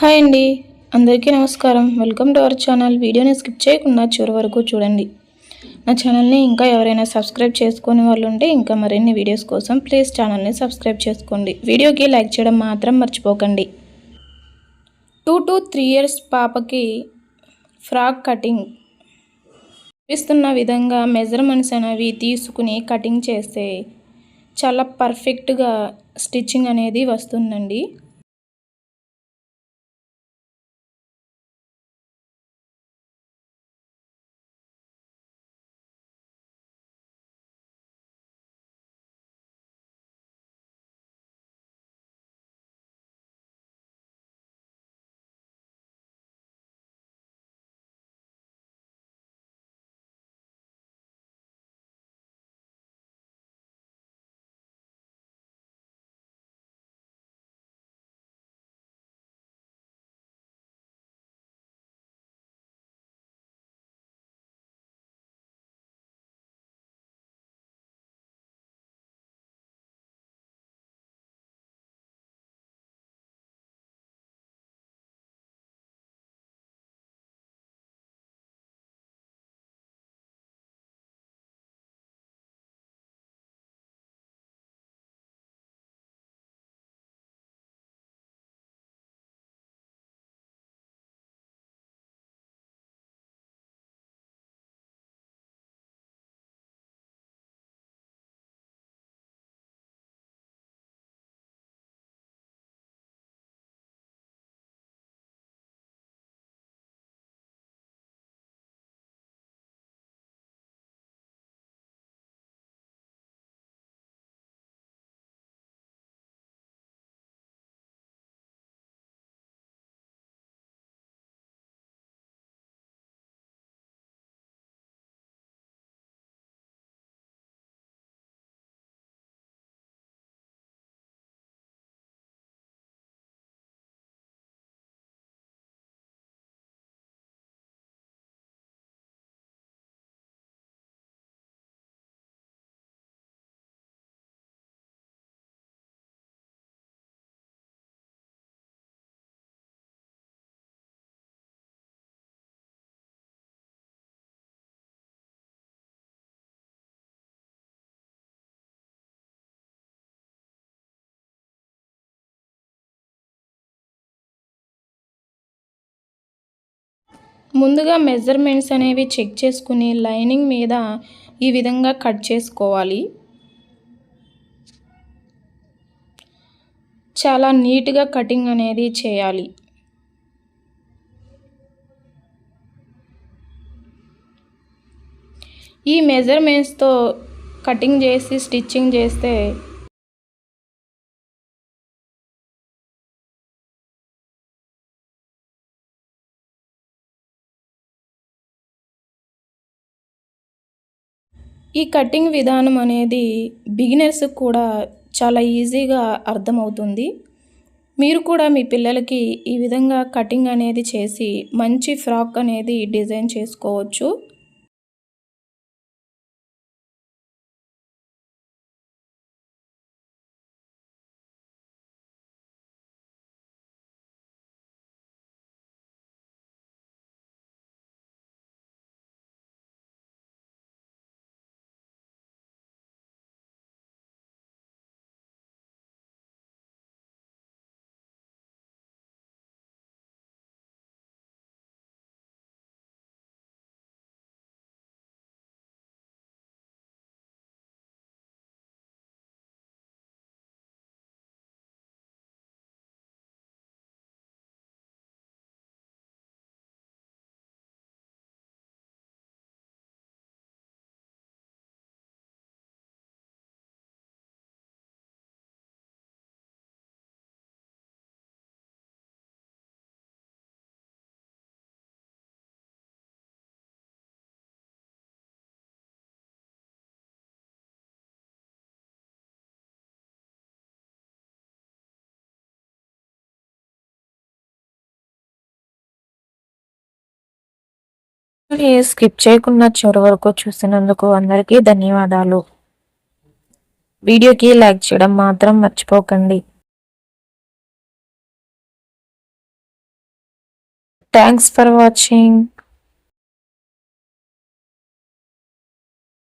Hi అండి. అందరికీ నమస్కారం. Welcome to our channel. వీడియోని స్కిప్ చేయకుండా చివరి వరకు చూడండి. నా ఛానల్ని ఇంకా ఎవరైనా సబ్స్క్రైబ్ చేసుకునే వాళ్ళు ఉంటే ఇంకా మరిన్ని వీడియోస్ కోసం ప్లీజ్ ఛానల్ని సబ్స్క్రైబ్ చేసుకోండి. వీడియోకి లైక్ చేయడం మాత్రం మర్చిపోకండి. టూ టు త్రీ ఇయర్స్ పాపకి ఫ్రాక్ కటింగ్ చూపిస్తున్న విధంగా మెజర్మెంట్స్ అనేవి తీసుకుని కటింగ్ చేస్తే చాలా పర్ఫెక్ట్గా స్టిచ్చింగ్ అనేది వస్తుందండి. ముందుగా మెజర్మెంట్స్ అనేవి చెక్ చేసుకుని లైనింగ్ మీద ఈ విధంగా కట్ చేసుకోవాలి. చాలా నీట్గా కటింగ్ అనేది చేయాలి. ఈ మెజర్మెంట్స్తో కటింగ్ చేసి స్టిచ్చింగ్ చేస్తే ఈ కటింగ్ విధానం అనేది బిగినర్స్కి కూడా చాలా ఈజీగా అర్థమవుతుంది. మీరు కూడా మీ పిల్లలకి ఈ విధంగా కటింగ్ అనేది చేసి మంచి ఫ్రాక్ అనేది డిజైన్ చేసుకోవచ్చు. స్కిప్ చేయకుండా చివరి వరకు చూసినందుకు అందరికీ ధన్యవాదాలు. వీడియోకి లైక్ చేయడం మాత్రం మర్చిపోకండి. Thanks for watching